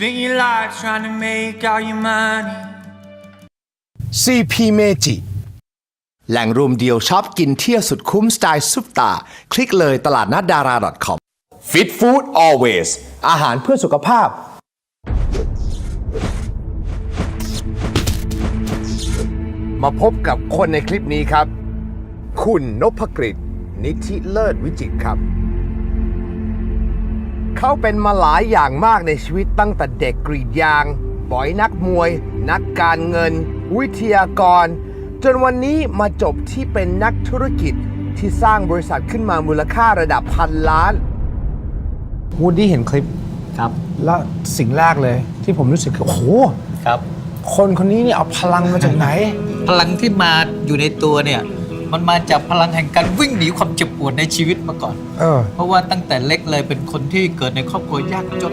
Spend your life trying to make all your money. CP Meiji แหล่งรวมเดียวชอบกินเที่ยวสุดคุ้มสไตล์ซุปตา คลิกเลยตลาดนัดดารา .com Fit Food Always อาหารเพื่อสุขภาพ มาพบกับคนในคลิปนี้ครับ คุณนพกฤษนิธิเลิศวิจิตรครับ เขาเป็นมาหลายอย่างมากในชีวิตตั้งแต่เด็กกรีดยางบอยนักมวย นักการเงิน วิทยากร จนวันนี้มาจบที่เป็นนักธุรกิจที่สร้างบริษัทขึ้นมามูลค่าระดับพันล้านวูดดี้เห็นคลิปครับ แล้วสิ่งแรกเลยที่ผมรู้สึกคือโอ้โหครับ คนคนนี้เนี่ยเอาพลังมาจากไหน พลังที่มาอยู่ในตัวเนี่ย มันมาจากพลังแห่งการวิ่งหนีความเจ็บปวดในชีวิตมาก่อน เออ เพราะว่าตั้งแต่เล็กเลยเป็นคนที่เกิดในครอบครัวยากจน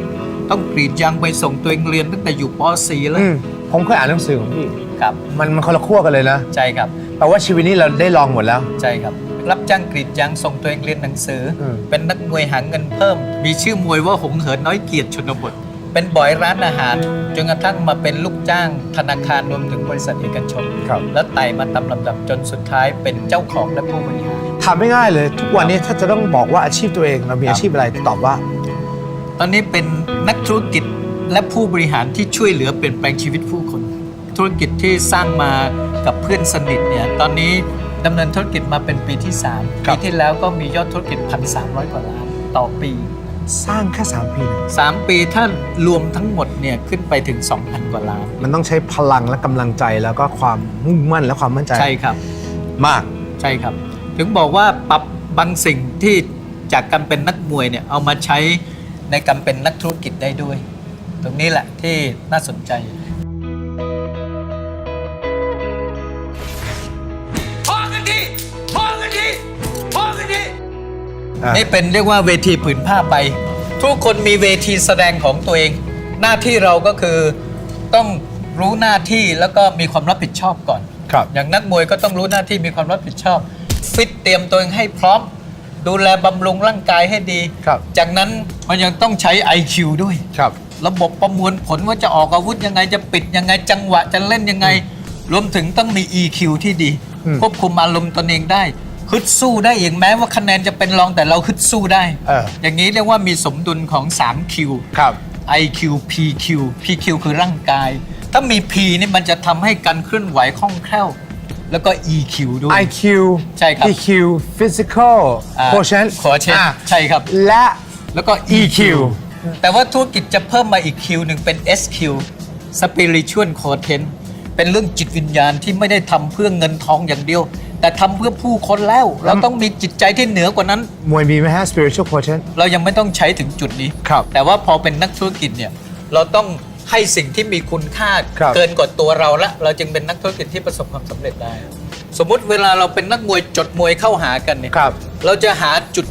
ต้องกรีดยางไปส่งตัวเองเรียนตั้งแต่อยู่ป .4 แล้วอืมผมเคยอ่านหนังสือของพี่ ครับมันมันคนละขั้วกันเลยนะใช่ครับ แปลว่าชีวิตนี้เราได้ลองหมดแล้ว ใช่ครับ รับจ้างกรีดยางส่งตัวเองเรียนหนังสืออมเป็นนักมวยหาเงินเพิ่ม มีชื่อมวยว่าหงเหินน้อยเกียรติชนบท เป็นบอยร้านอาหารจนกระทั่งมาเป็นลูกจ้างธนาคารรวมถึงบริษัทเอกชน ครับ แล้วไต่มาตามลำดับจนสุดท้ายเป็นเจ้าของและผู้บริหาร ถามไม่ง่ายเลย ทุกวันนี้ถ้าจะต้องบอกว่าอาชีพตัวเองเรามีครับอาชีพอะไรตอบว่า ตอนนี้เป็นนักธุรกิจและผู้บริหารที่ช่วยเหลือเปลี่ยนแปลงชีวิตผู้คน ธุรกิจที่สร้างมากับเพื่อนสนิทเนี่ยตอนนี้ดำเนินธุรกิจมาเป็นปีที่ 3 ครัปีบที่แล้วก็มียอดธุรกิจ 1,300 กว่าล้านต่อปี สร้างแค่ 3 ปีนะ3ปีถ้ารวมทั้งหมดเนี่ยขึ้นไปถึง 2,000 กว่าล้าน มันต้องใช้พลังและกำลังใจแล้วก็ความมุ่งมั่นและความมั่นใจใช่ครับ มาก ใช่ครับ ถึงบอกว่าปรับบางสิ่งที่จากการเป็นนักมวยเนี่ยเอามาใช้ในการเป็นนักธุรกิจได้ด้วย ตรงนี้แหละที่น่าสนใจ อะ นี่เป็นเรียกว่าเวทีผืนผ้าใบทุกคนมีเวทีแสดงของตัวเอง หน้าที่เราก็คือต้องรู้หน้าที่แล้วก็มีความรับผิดชอบก่อน ครับ อย่างนักมวยก็ต้องรู้หน้าที่มีความรับผิดชอบ ฟิตเตรียมตัวเองให้พร้อม ดูแลบำรุงร่างกายให้ดี ครับ จากนั้นมันยังต้องใช้ IQ ด้วย ครับ ระบบประมวลผลว่าจะออกอาวุธยังไงจะปิดยังไงจังหวะจะเล่นยังไง รวมถึงต้องมี EQ ที่ดี อืม ควบคุมอารมณ์ตนเองได้ ฮึดสู้ได้เองแม้ว่าคะแนนจะเป็นรองแต่เราฮึดสู้ได้เออ อย่างนี้เรียกว่ามีสมดุลของ 3Q ครับ IQ PQ PQ คือร่างกาย ถ้ามี P นี่มันจะทำให้การเคลื่อนไหวคล่องแคล่ว แล้วก็ EQ ด้วย IQ ใช่ครับ PQ Physical อ่า Quotient ขอเช่นอะใช่ครับ และ แล้วก็ EQ แต่ว่าธุรกิจจะเพิ่มมาอีก Q หนึ่งเป็น SQ Spiritual Content เป็นเรื่องจิตวิญญาณที่ไม่ได้ทำเพื่อเงินทองอย่างเดียว แต่ทำเพื่อผู้คนแล้ว เราต้องมีจิตใจที่เหนือกว่านั้น มวยมีไหมฮะ Spiritual Quotient เรายังไม่ต้องใช้ถึงจุดนี้ ครับแต่ว่าพอเป็นนักธุรกิจเนี่ย เราต้องให้สิ่งที่มีคุณค่าครับ เกินกว่าตัวเราละ เราจึงเป็นนักธุรกิจที่ประสบความสำเร็จได้ สมมุติเวลาเราเป็นนักมวยจดมวยเข้าหากันเนี่ย ครับ เราจะหาจุด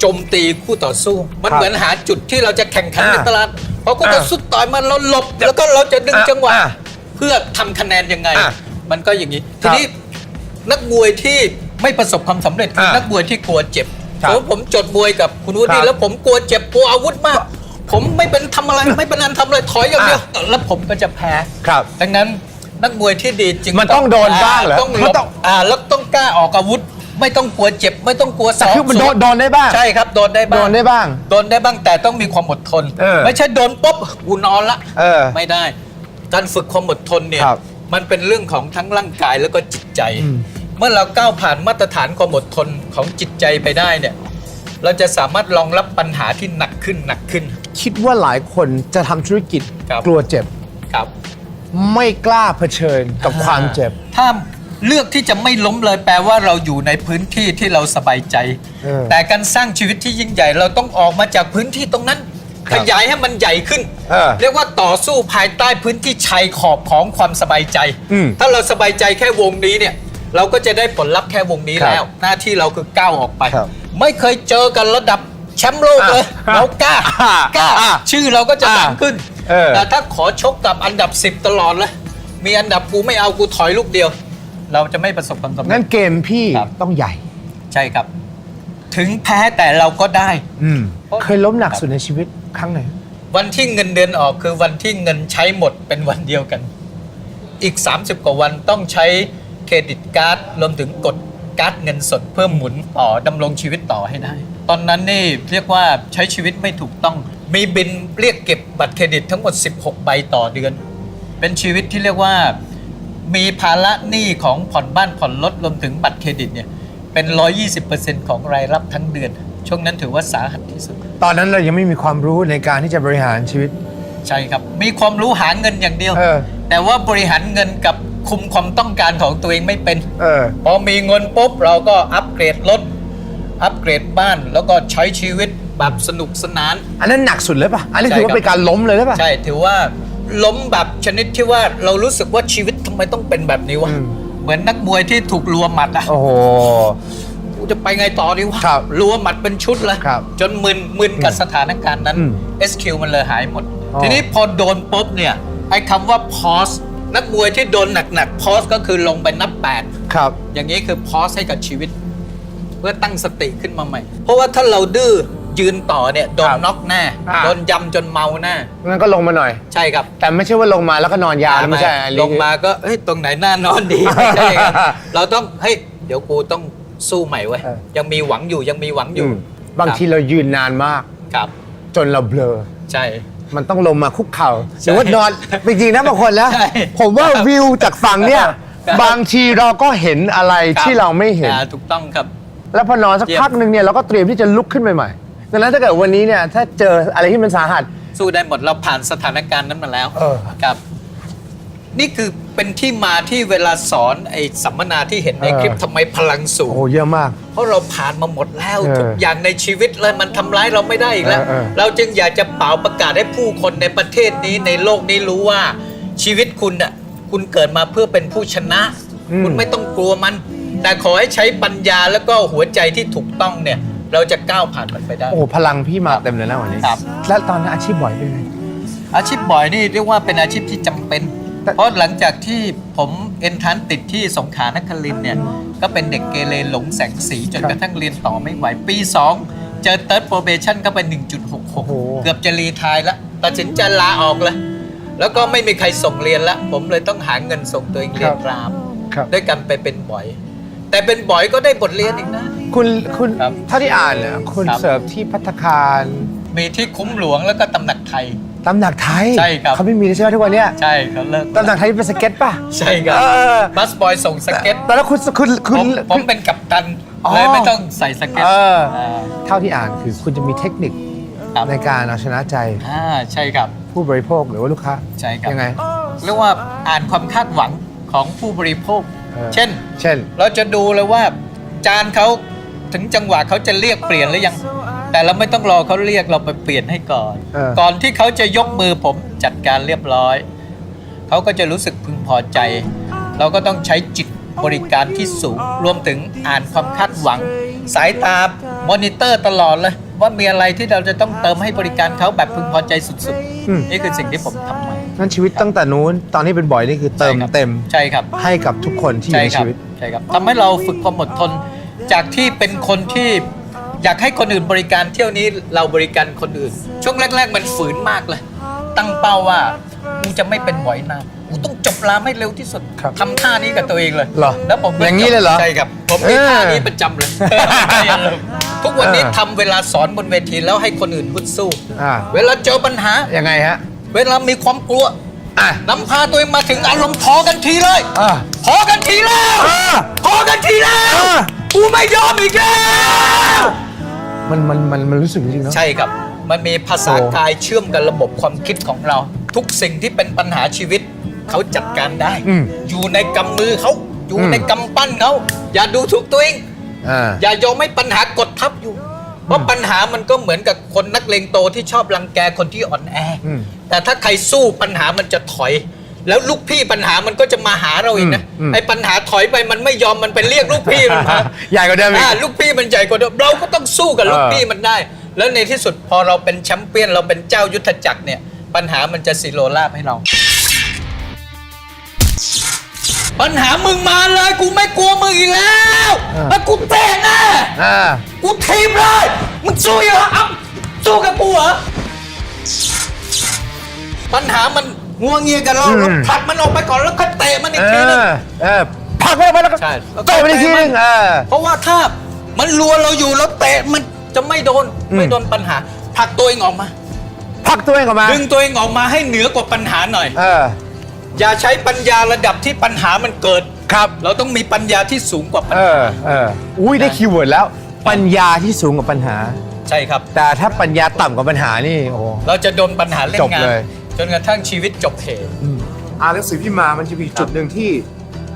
โจมตีคู่ต่อสู้ มันครับเหมือนหาจุดที่เราจะแข่งขันในอ่าตลาดพอคู่ต่อสู้ต่อยมันเราหลบ แล้วก็เราจะดึงอะจังหวะ อะเพื่อทำคะแนนยังไง อะมันก็อย่างนี้ครัทีบนี้ นักมวยที่ไม่ประสบความสำเร็จคืออะนักมวยที่กลัวเจ็บครับสมมติผมจดมวยกับคุณวุครัฒิบแล้วผมกลัวเจ็บกลัวอาวุธมาก ผมไม่เป็นทำอะไรไม่เป็นอันทำอะไรถอยอย่างเดียวอะแล้วผมก็จะแพ้ครับ ดังนั้นนักมวยที่ดีจึงมันต้องโดนบ้างเหรอต้องมันลบต้อง อ่าแล้วต้องกล้าออกอาวุธ ไม่ต้องกลัวเจ็บ ไม่ต้องกลัวแต่สองคือมันโดนสวนโดนได้บ้าง ใช่ครับโดนได้บ้าง โดนได้บ้าง โดนได้บ้างแต่ต้องมีความอดทน เออไม่ใช่โดนปุ๊บกูนอนละเออไม่ได้ การฝึกความอดทนเนี่ยครับ มันเป็นเรื่องของทั้งร่างกายแล้วก็จิตใจอืมเมื่อเราก้าวผ่านมาตรฐานความอดทนของจิตใจไปได้เนี่ย เราจะสามารถรองรับปัญหาที่หนักขึ้นหนักขึ้น คิดว่าหลายคนจะทำธุรกิจครับกลัวเจ็บ ครับ ไม่กล้าเผชิญกับความเจ็บ ถ้าเลือกที่จะไม่ล้มเลยแปลว่าเราอยู่ในพื้นที่ที่เราสบายใจ เออ แต่การสร้างชีวิตที่ยิ่งใหญ่เราต้องออกมาจากพื้นที่ตรงนั้นครั ขบยายให้มันใหญ่ขึ้น เออเรียกว่าต่อสู้ภายใต้พื้นที่ชายขอบของความสบายใจ อืมถ้าเราสบายใจแค่วงนี้เนี่ย เราก็จะได้ผลลัพธ์แค่วงนี้ครับแล้ว หน้าที่เราคือก้าวออกไป ครับ ไม่เคยเจอกันระดับแชมป์โลกเลยอะเรากล้าอะกล้าอะชื่อเราก็จะอะดังขึ้น เออ แต่ถ้าขอชกกับอันดับ 10 ตลอดเลย มีอันดับกูไม่เอากูถอยลูกเดียว เราจะไม่ประสบความสำเร็งั้จ นเกมพี่ครับ ต้องใหญ่ ใช่ครับ ถึงแพ้แต่เราก็ได้ อืม เคยล้มหนักสุดในชีวิต ครั้งไหน วันที่เงินเดือนออกคือวันที่เงินใช้หมดเป็นวันเดียวกัน อีก 30 กว่าวันต้องใช้เครดิตการ์ดรวมถึงกดการ์ดเงินสดเพื่อหมุนต่อดำรงชีวิตต่อให้ได้ ตอนนั้นนี่เรียกว่าใช้ชีวิตไม่ถูกต้อง มีบินเรียกเก็บบัตรเครดิตทั้งหมด 16 ใบต่อเดือน เป็นชีวิตที่เรียกว่ามีภาระหนี้ของผ่อนบ้านผ่อนรถรวมถึงบัตรเครดิตเนี่ยเป็น 120%ของรายรับทั้งเดือน ช่วงนั้นถือว่าสาหัสที่สุด ตอนนั้นเรายังไม่มีความรู้ในการที่จะบริหารชีวิต ใช่ครับ มีความรู้หาเงินอย่างเดียว เออ แต่ว่าบริหารเงินกับคุมความต้องการของตัวเองไม่เป็น เออ พอมีเงินปุ๊บเราก็อัปเกรดรถ อัปเกรดบ้าน แล้วก็ใช้ชีวิตแบบสนุกสนาน อันนั้นหนักสุดเลยป่ะ อันนี้ใช่ถือว่าครับ เป็นการล้มเลยหรือป่ะ ใช่ ถือว่าล้มแบบชนิดที่ว่าเรารู้สึกว่าชีวิตทำไมต้องเป็นแบบนี้วะ อืม เหมือนนักมวยที่ถูกรัวหมัดอะ โอ้โหกู จะไปไงต่อดีวะครับรัวหมัดเป็นชุดเลยครับจนมึนมึนกับสถานการณ์นั้น อืม SQ มันเลยหายหมด อ๋อ ทีนี้พอโดนปุ๊บเนี่ยไอ้คำว่า pause นักมวยที่โดนหนักๆ pause ก็คือลงไปนับ8ครับ อย่างนี้คือ pause ให้กับชีวิต เพื่อตั้งสติขึ้นมาใหม่ เพราะว่าถ้าเราดื้อยืนต่อเนี่ยโดนครับน็อกแน่อ่า โดนยำจนเมาแน่งั้นก็ลงมาหน่อย ใช่ครับแต่ไม่ใช่ว่าลงมาแล้วก็นอนยาวนะไม่ใช่อันนี้ ลงมาก็เฮ้ยตรงไหนน่านอนดี ไม่ใช่ครับเราต้องเฮ้ยเดี๋ยวกูต้อง สู้ใหม่เว้ย เออ ยังมีหวังอยู่ยังมีหวังออืยู่ มบางทีเรายืนนานมาก ครับ จนเราเบลอ ใช่ มันต้องลงมาคุกเข่าหใช่รือว่านอน จริงๆนะบางคนนะใช่ผมว่าวิวจากฝั่งเนี่ยครับ บางทีเราก็เห็นอะไรครับที่เราไม่เห็น อ่าถูกต้องครับ แล้วพอนอนสักเยี่ยม พักหนึ่งเนี่ยเราก็เตรียมที่จะลุกขึ้นไปใหม่ดังนั้นถ้าเกิดวันนี้เนี่ยถ้าเจออะไรที่มันสาหัส สู้ได้หมดเราผ่านสถานการณ์นั้นมาแล้วเออ ครับ นี่คือเป็นที่มาที่เวลาสอนไอ้สัมมนาที่เห็นในเออคลิปทำไมพลังสูโอ้งโหเยอะมาก เพราะเราผ่านมาหมดแล้วเออทุกอย่างในชีวิตเลยมันทำร้ายเราไม่ได้อีกแล้ว เออเออ เราจึงอยากจะเป่าประกาศให้ผู้คนในประเทศนี้ในโลกนี้รู้ว่าชีวิตคุณน่ะคุณเกิดมาเพื่อเป็นผู้ชนะคุณไม่ต้องกลัวมัน แต่ขอให้ใช้ปัญญาแล้วก็หัวใจที่ถูกต้องเนี่ย เราจะก้าวผ่านมันไปได้ โอ้โหพลังพี่มาเต็มเลยนะวันนี้ครับ แล้วตอนนั้นอาชีพบ่อยเป็นไง อาชีพบ่อยนี่เรียกว่าเป็นอาชีพที่จำเป็นแต่ เพราะหลังจากที่ผมเอนทรานซ์ติดที่สงขลานครินทร์เนี่ย ก็เป็นเด็กเกเรหลงแสงสี จนกระทั่งเรียนต่อไม่ไหว ปี 2 เจอ third probation ก็เป็น1.66 เกือบจะรีไทายแล้วตัดสินใจลาออกเลย แล้วก็ไม่มีใครส่งเรียนละ ผมเลยต้องหาเงินส่งตัวเองเรียนรามครับด้วยกันไปเป็นบ่อย แต่เป็นบ่อยก็ได้บทเรียนอีกนะ คุณคุณครับเท่าที่อ่านเนี่ยคุณครับเสิร์ฟที่พัตตาคารมีที่คุ้มหลวงแล้วก็ตำหนักไทย ตำหนักไทยใช่ครับ เขาไม่มีแล้วใช่ไหมทุกวันเนี้ยใช่เขาเลิกตำหนักไทยเป็นสเก็ตป่ะ ใช่ครับเออ บัสบอยส่งสเก็ตแต่แล้วคุณคุณคุผณ มผมเป็นกัปตันอ๋อ เลยไม่ต้องใส่สเก็ตเอออ่าเท่าที่อ่านคือคุณจะมีเทคนิคครับ ในการเอาชนะใจอ่าใช่ครับ ผู้บริโภคหรือว่าลูกค้าใช่ครับ ยังไง เรียกว่าอ่านความคาดหวังของผู้บริโภค เออ เช่น เช่น เราจะดูเลยว่า จานเขาถึงจังหวะเขาจะเรียกเปลี่ยนหรือยัง แต่เราไม่ต้องรอเขาเรียกเราไปเปลี่ยนให้ก่อน เออ ก่อนที่เขาจะยกมือผมจัดการเรียบร้อย เขาก็จะรู้สึกพึงพอใจ เราก็ต้องใช้จิตบริการที่สูง รวมถึงอ่านความคาดหวัง สายตามอนิเตอร์ตลอดเลย ว่ามีอะไรที่เราจะต้องเติมให้บริการเขาแบบพึงพอใจสุดอืม ๆ นี่คือสิ่งที่ผมทำมานั่นชีวิตตั้งแต่นู้น ตอนที่เป็นบ่อยนี่คือเติมใช่ครับเต็มใช่ครับ ให้กับทุกคนที่อยู่ในครัชีวิต ใช่ครับทำให้เราฝึกความอดทน จากที่เป็นคนที่ อยากให้คนอื่นบริการเที่ยวนี้เราบริการคนอื่น ช่วงแรก ๆ มันฝืนมากเลย ตั้งเป้าว่ากูจะไม่เป็นบ่อยนานกูต้องจบรามให้เร็วที่สุดครับทำท่านี้กับตัวเองเลยเหรอแล้วผมก็อย่างนี้เลยเหรอใช่ครับผมมีเออท่านี้ประจำเลยอย่าลืมทุกวันนี้เออทำเวลาสอนบนเวทีแล้วให้คนอื่นพุดสู้ อ่า เวลาเจอปัญหา ยังไงฮะ เวลามีความกลัวอะ นำพาตัวเองมาถึงอารมณ์พอกันทีเลยอ่าพอกันทีแล้วอ่าพอกันทีแล้วอ่า กูไม่ยอมอีกแล้ว มันมันมันมันรู้สึกจริงๆเนาะ ใช่ครับ มันมีภาษากายเชื่อมกับระบบความคิดของเรา ทุกสิ่งที่เป็นปัญหาชีวิตเขาจัดการได้ อืมอยู่ในกำมือเขาอยู่อืม ในกำปั้นเขาอย่าดูถูกตัวเอง อ่า อย่ายอมให้ปัญหากดทับอยู่ เพราะปัญหามันก็เหมือนกับคนนักเลงโตที่ชอบรังแกคนที่อ่อนแออมแต่ถ้าใครสู้ปัญหามันจะถอย แล้วลูกพี่ปัญหามันก็จะมาหาเราอีกนะอืมอืม ไอ้ปัญหาถอยไปมันไม่ยอมมันไปเรียกลูกพี่มันมา ใหญ่กว่าเดิมอีก อ่าลูกพี่มันใหญ่กว่าเดิมเราก็ต้องสู้กับลูกเออพี่มันได้ แล้วในที่สุดพอเราเป็นแชมเปี้ยนเราเป็นเจ้ายุทธจักรเนี่ย ปัญหามันจะสิโรราบให้เรา ปัญหามึงมาเลยกูไม่กลัวมึงอีกแล้วแล้วกูเตะแน่อ่า กูทีมเลยมึงสู้เหรอเอ้าสู้กับกูเหรอปัญหามัน งัวเงียกับเราอืมเราผลักมันออกไปก่อนแล้วก็เตะมันอีกเอทีหนึงอเออผลักไปไปแล้วก็ใช่ เตะไปอีกทีนึงเออ เพราะว่าถ้ามันรัวเราอยู่แล้วเตะมันจะไม่โดนอืม ไม่โดนปัญหาผลักตัวเองออกมา ผลักตัวเองออกมาดึงตัวเองออกมาให้เหนือกว่าปัญหาหน่อย เอออย่าใช้ปัญญาระดับที่ปัญหามันเกิด ครับ เราต้องมีปัญญาที่สูงกว่าปัญเอหา อเอออุ้ยได้คีย์เวิร์ดแล้ว ปัญญาที่สูงกว่าปัญหา ใช่ครับ แต่ถ้าปัญญาต่ำกว่าปัญหานี่โอ้ เราจะโดนปัญหาเล่นจบงานเลย จนกระทั่งชีวิตจบเหตุอ่านหนังสือพี่มามันจะมีจุดหนึ่งที่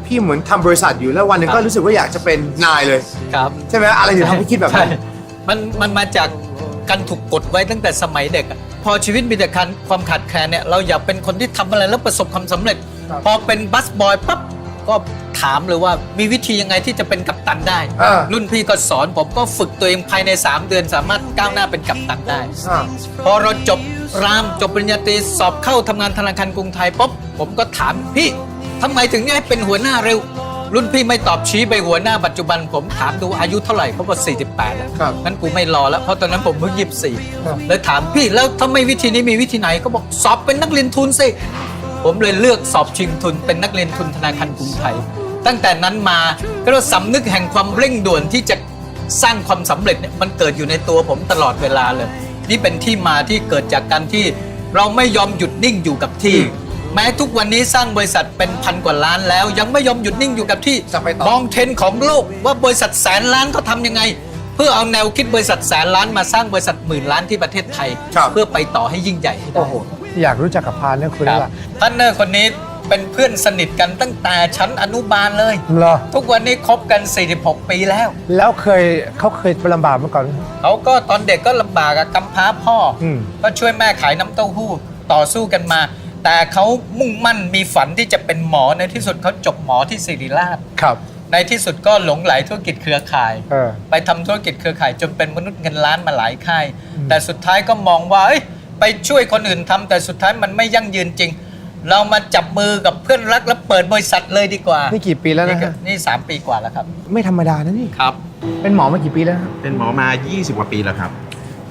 พี่เหมือนทำบริษัทอยู่แล้ววันหนึ่งก็รู้สึกว่าอยากจะเป็นนายเลย ครับ ใช่ไหมอะไรถึงทำให้คิดแบบนั้น ใช่มันมันมาจากการถูกกดไว้ตั้งแต่สมัยเด็กอะพอชีวิตมีแต่การความขาดแคลนเนี่ยเราอยากเป็นคนที่ทำอะไรแล้วประสบความสำเร็จ ครับ พอเป็นบัสบอยปั๊บ ก็ถามเลยว่ามีวิธียังไงที่จะเป็นกัปตันได้ อ่า รุ่นพี่ก็สอนผมก็ฝึกตัวเองภายใน 3 เดือนสามารถก้าวหน้าเป็นกัปตันได้ อ่า พอเราจบรามจบปริญญาตรีสอบเข้าทำงานธนาคารกรุงไทยปุ๊บผมก็ถามพี่ทำไมถึงได้เป็นหัวหน้าเร็ว รุ่นพี่ไม่ตอบชี้ไปหัวหน้าปัจจุบัน ผมถามดูอายุเท่าไหร่เขาบอก48แล้วครับงั้นกูไม่รอแล้วเพราะตอนนั้นผมเพิ่งยี่สิบสี่ครับ เลยถามพี่แล้วถ้าไม่วิธีนี้มีวิธีไหนก็บอกสอบเป็นนักเรียนทุนสิ ผมเลยเลือกสอบชิงทุนเป็นนักเรียนทุนธนาคารกรุงไทย ตั้งแต่นั้นมาก็เรียกว่าสำนึกแห่งความเร่งด่วนที่จะสร้างความสำเร็จเนี่ยมันเกิดอยู่ในตัวผมตลอดเวลาเลย นี่เป็นที่มาที่เกิดจากการที่เราไม่ยอมหยุดนิ่งอยู่กับที่ แม้ทุกวันนี้สร้างบริษัทเป็นพันกว่าล้านแล้ว ยังไม่ยอมหยุดนิ่งอยู่กับที่จะไปต่อมองเทรนด์ของโลกว่าบริษัทแสนล้านเขาทำยังไง เพื่อเอาแนวคิดบริษัทแสนล้านมาสร้างบริษัทหมื่นล้านที่ประเทศไทยครับเพื่อไปต่อให้ยิ่งใหญ่ให้ได้โอ้โหอยากรู้จักกับพานเนี่ยคุยคได้รับละพันเนอร์คนนี้เป็นเพื่อนสนิทกันตั้งแต่ชั้นอนุบาลเลย เหรอทุกวันนี้คบกัน 46 ปีแล้ว แล้วเคยเขาเคยไปลำบากมาก่อนไหมเขาก็ตอนเด็กก็ลำบากอะกำพร้าพ่ออม ก็ช่วยแม่ขายน้ำเต้าหู้ต่อสู้กันมา แต่เขามุ่งมั่นมีฝันที่จะเป็นหมอในที่สุดเขาจบหมอที่ศิริราช ครับในที่สุดก็หลงไหลธุรกิจเครือข่าย เออ ไปทำธุรกิจเครือข่ายจนเป็นมนุษย์เงินล้านมาหลายค่ายแต่สุดท้ายก็มองว่าเอ้ย ไปช่วยคนอื่นทำแต่สุดท้ายมันไม่ยั่งยืนจริง เรามาจับมือกับเพื่อนรักแล้วเปิดบริษัทเลยดีกว่านี่กี่ปีแล้วนะนี่ก็ฮะ นี่สามปีกว่าแล้วครับ ไม่ธรรมดานะนี่ ครับ เป็นหมอมากี่ปีแล้วฮะเป็นหมอมา 20 กว่าปีแล้วครับ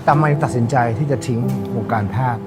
ทำไมตัดสินใจที่จะทิ้งวงการแพทย์